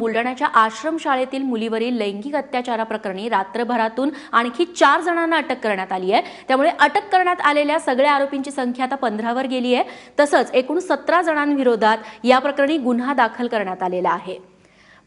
बुलढाण्याच्या आश्रमशाळेतील मुलीवरील लैंगिक अत्याचाराप्रकरणी रात्रभरातून आणखी चार जणांना अटक करण्यात आली आहे. त्यामुळे अटक करण्यात आलेल्या सगळ्या आरोपींची संख्या आता पंधरावर गेली आहे. तसंच एकूण सतरा जणांविरोधात या प्रकरणी गुन्हा दाखल करण्यात आलेला आहे.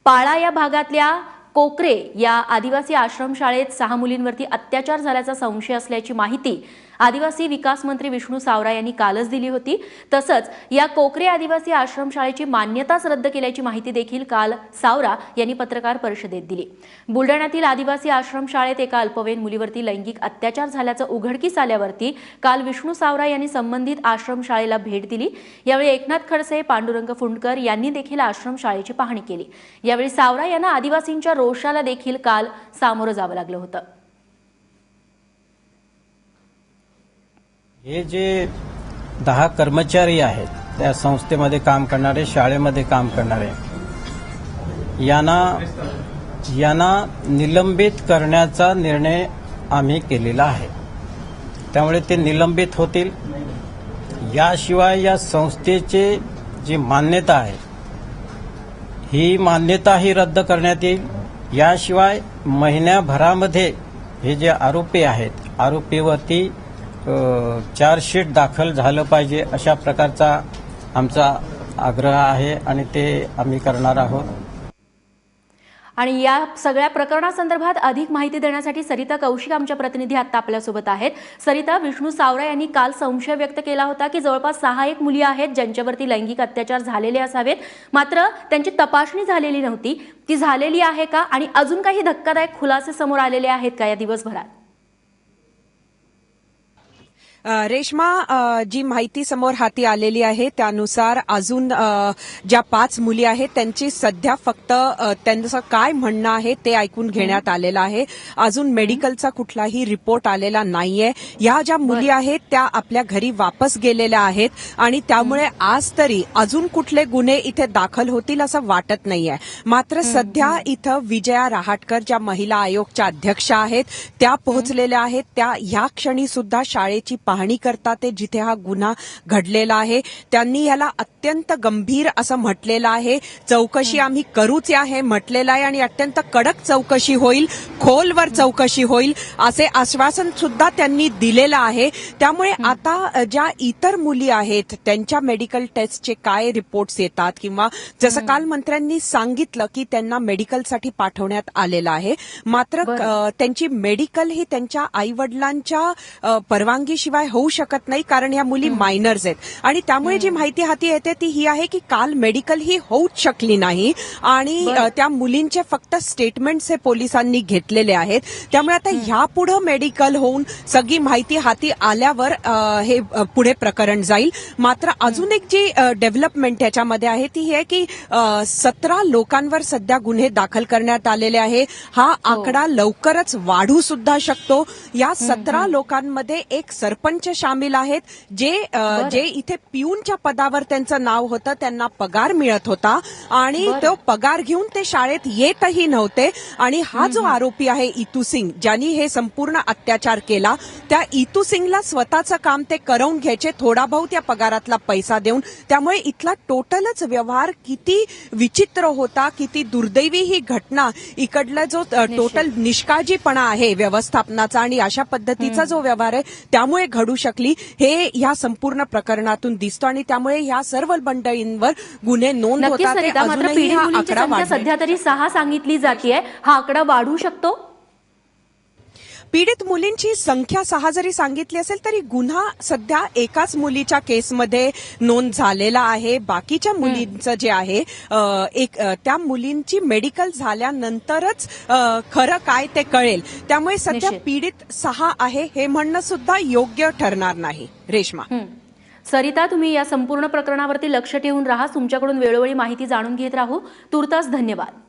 पाळा या भागातल्या कोकरे या आदिवासी आश्रमशाळेत सहा मुलींवरती अत्याचार झाल्याचा संशय असल्याची माहिती आदिवासी विकास मंत्री विष्णू सावरा यांनी कालच दिली होती. तसंच या कोकरे आदिवासी आश्रमशाळेची मान्यताच रद्द केल्याची माहिती देखील काल सावरा यांनी पत्रकार परिषदेत दिली. बुलढाण्यातील आदिवासी आश्रमशाळेत एका अल्पवयीन मुलीवरती लैंगिक अत्याचार झाल्याचं उघडकीस आल्यावरती काल विष्णू सावरा यांनी संबंधित आश्रमशाळेला भेट दिली. यावेळी एकनाथ खडसे पांडुरंग फुंडकर यांनी देखील आश्रमशाळेची पाहणी केली. यावेळी सावरा यांना आदिवासींच्या रोषाला देखील काल सामोरं जावं लागलं होतं. हे जे दहा कर्मचारी आहेत त्या संस्थेमध्ये काम करणारे शाळेमध्ये काम करणारे यांना यांना निलंबित करण्याचा निर्णय आम्ही केलेला आहे. त्यामुळे ते निलंबित होतील. याशिवाय या संस्थेचे जी मान्यता आहे ही मान्यताही रद्द करण्यात येईल. याशिवाय महिन्याभरामध्ये हे जे आरोपी आहेत आरोपीवरती चार्जशीट दाखल झालं पाहिजे अशा प्रकारचा आमचा आग्रह आहे आणि ते आम्ही करणार आहोत. आणि या सगळ्या प्रकरणासंदर्भात अधिक माहिती देण्यासाठी सरिता कौशिक आमच्या प्रतिनिधी आता आपल्यासोबत आहेत. सरिता विष्णू सावरा यांनी काल संशय व्यक्त केला होता की जवळपास सहा एक मुली आहेत ज्यांच्यावरती लैंगिक अत्याचार झालेले असावेत. मात्र त्यांची तपासणी झालेली नव्हती. ती झालेली आहे का? आणि अजून काही धक्कादायक खुलासे समोर आलेले आहेत का या दिवसभरात? रेश्मा जी माहिती समोर हाती आलेली आहे त्यानुसार अजून ज्या पाच मुली आहेत त्यांची सध्या फक्त त्यांचं काय म्हणणं आहे ते ऐकून घेण्यात आलेलं आहे. अजून मेडिकलचा कुठलाही रिपोर्ट आलेला नाहीये. या ज्या मुली आहेत त्या आपल्या घरी वापस गेलेल्या आहेत आणि त्यामुळे आज तरी अजून कुठले गुन्हे इथे दाखल होतील असं वाटत नाहीये. मात्र सध्या इथं विजया रहाटकर ज्या महिला आयोगच्या अध्यक्षा आहेत त्या पोहोचलेल्या आहेत. त्या ह्या क्षणी सुद्धा शाळेची पाहणी करतात ते जिथे हा गुन्हा घडलेला आहे त्यांनी याला अत्यंत गंभीर असं म्हटलेलं आहे. चौकशी आम्ही करूच आहे म्हटलेलं आहे आणि अत्यंत कडक चौकशी होईल खोलवर चौकशी होईल असे आश्वासन सुद्धा त्यांनी दिलेलं आहे. त्यामुळे आता ज्या इतर मुली आहेत त्यांच्या मेडिकल टेस्टचे काय रिपोर्ट्स येतात किंवा जसं काल मंत्र्यांनी सांगितलं की त्यांना मेडिकलसाठी पाठवण्यात आलेलं आहे. मात्र त्यांची मेडिकल ही त्यांच्या आई वडिलांच्या परवानगीशिवाय होऊ शकत नाही कारण ह्या मुली मायनर्स आहेत. आणि त्यामुळे जी माहिती हाती येते ती ही आहे की काल मेडिकल ही होऊच शकली नाही. आणि त्या मुलींचे फक्त स्टेटमेंट्स हे पोलिसांनी घेतलेले आहेत. त्यामुळे आता ह्यापुढे मेडिकल होऊन सगळी माहिती हाती आल्यावर हे पुढे प्रकरण जाईल. मात्र अजून एक जी डेव्हलपमेंट याच्यामध्ये आहे ती ही आहे की सतरा लोकांवर सध्या गुन्हे दाखल करण्यात आलेले आहे. हा आकडा लवकरच वाढू सुद्धा शकतो. या सतरा लोकांमध्ये एक सरपंच सामील आहेत. जे. जे इथे पिऊनच्या पदावर त्यांचं नाव होतं त्यांना पगार मिळत होता. आणि. तो पगार घेऊन ते शाळेत येतही नव्हते. आणि हा जो आरोपी आहे इतू सिंग ज्यांनी हे संपूर्ण अत्याचार केला त्या इतू सिंगला स्वतःचं काम ते करवून घ्यायचे थोडा भाऊ त्या पगारातला पैसा देऊन. त्यामुळे इथला टोटलच व्यवहार किती विचित्र होता किती दुर्दैवी ही घटना. इकडला जो टोटल निष्काळजीपणा आहे व्यवस्थापनाचा आणि अशा पद्धतीचा जो व्यवहार आहे त्यामुळे घडू शकली हे ह्या संपूर्ण प्रकरणातून दिसतो आणि त्यामुळे ह्या सर्व मंडळींवर गुन्हे नोंद होतात. सध्या तरी सहा सांगितली जाते हा आकडा वाढू शकतो पीडित मुलींची संख्या सहा जरी सांगितली असेल तरी गुन्हा सध्या एकाच मुलीच्या केसमध्ये नोंद झालेला आहे. बाकीच्या मुलींचं जे आहे एक त्या मुलींची मेडिकल झाल्यानंतरच खरं काय ते कळेल. त्यामुळे सध्या. पीडित सहा आहे हे म्हणणं सुद्धा योग्य ठरणार नाही. रेश्मा. सरिता तुम्ही या संपूर्ण प्रकरणावरती लक्ष ठेवून राहा. तुमच्याकडून वेळोवेळी माहिती जाणून घेत राहू. तुर्तास धन्यवाद.